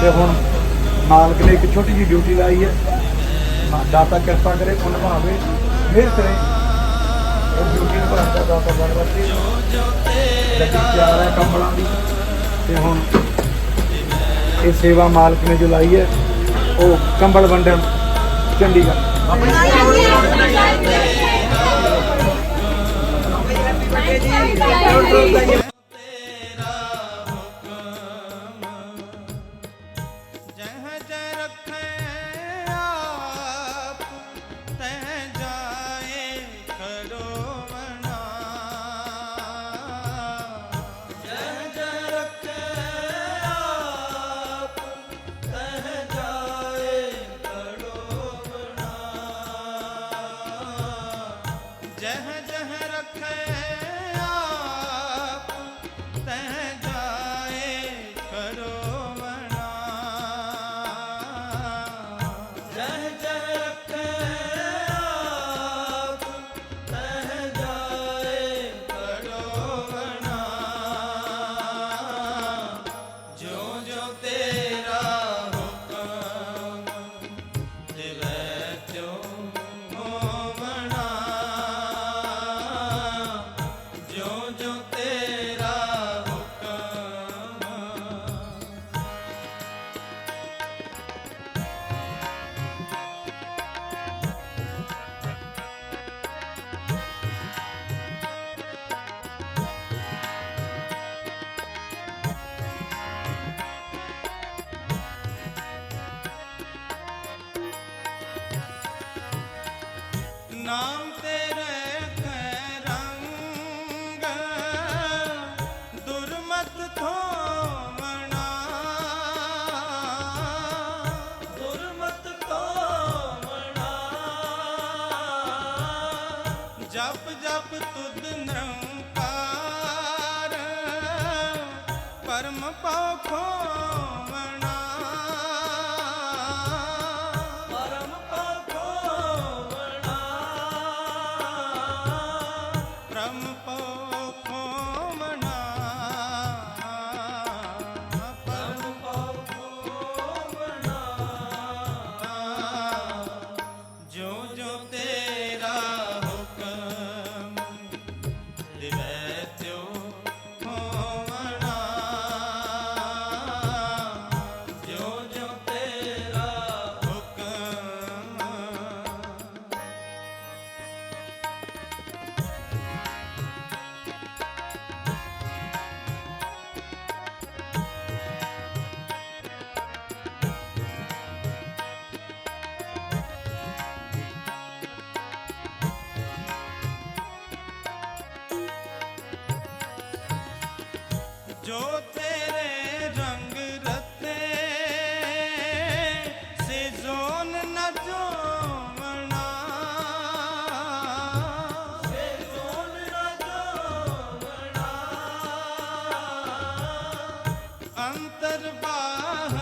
ਤੇ ਹੁਣ ਮਾਲਕ ਨੇ ਇੱਕ ਛੋਟੀ ਜਿਹੀ ਡਿਊਟੀ ਲਾਈ ਹੈ। ਦਾਤਾ ਕਿਰਪਾ ਕਰੇ ਉਹ ਨਿਭਾਵੇ ਮਿਹਰ ਕਰੇ। ਉਹ ਡਿਊਟੀ ਨਿਭਾਉਂਦਾ ਦਾਤਾ ਬਰਵਤੀ ਗੱਡੀ ਤਿਆਰ ਹੈ ਕੰਬਲਾਂ ਦੀ। ਤੇ ਹੁਣ ਇਹ ਸੇਵਾ ਮਾਲਕ ਨੇ ਜੋ ਲਾਈ ਹੈ ਉਹ ਕੰਬਲ ਵੰਡਣ ਚੰਡੀਗੜ੍ਹ। ਜਹ ਨਾਮ ਤੇਰੇ ਕੈ ਰੰਗ ਦੁਰਮਤ ਥੋਵਣਾ ਦੁਰਮਤ ਜਪ ਜਪ ਤੁਧ ਨਿਰੰਕਾਰ ਪਰਮ ਪਉ ਖੋਵਣਾ ਜੋ ਤੇਰੇ ਰੰਗ ਰਤੇ ਸੇ ਜੋਨ ਅੰਤਰ ਬਾਹ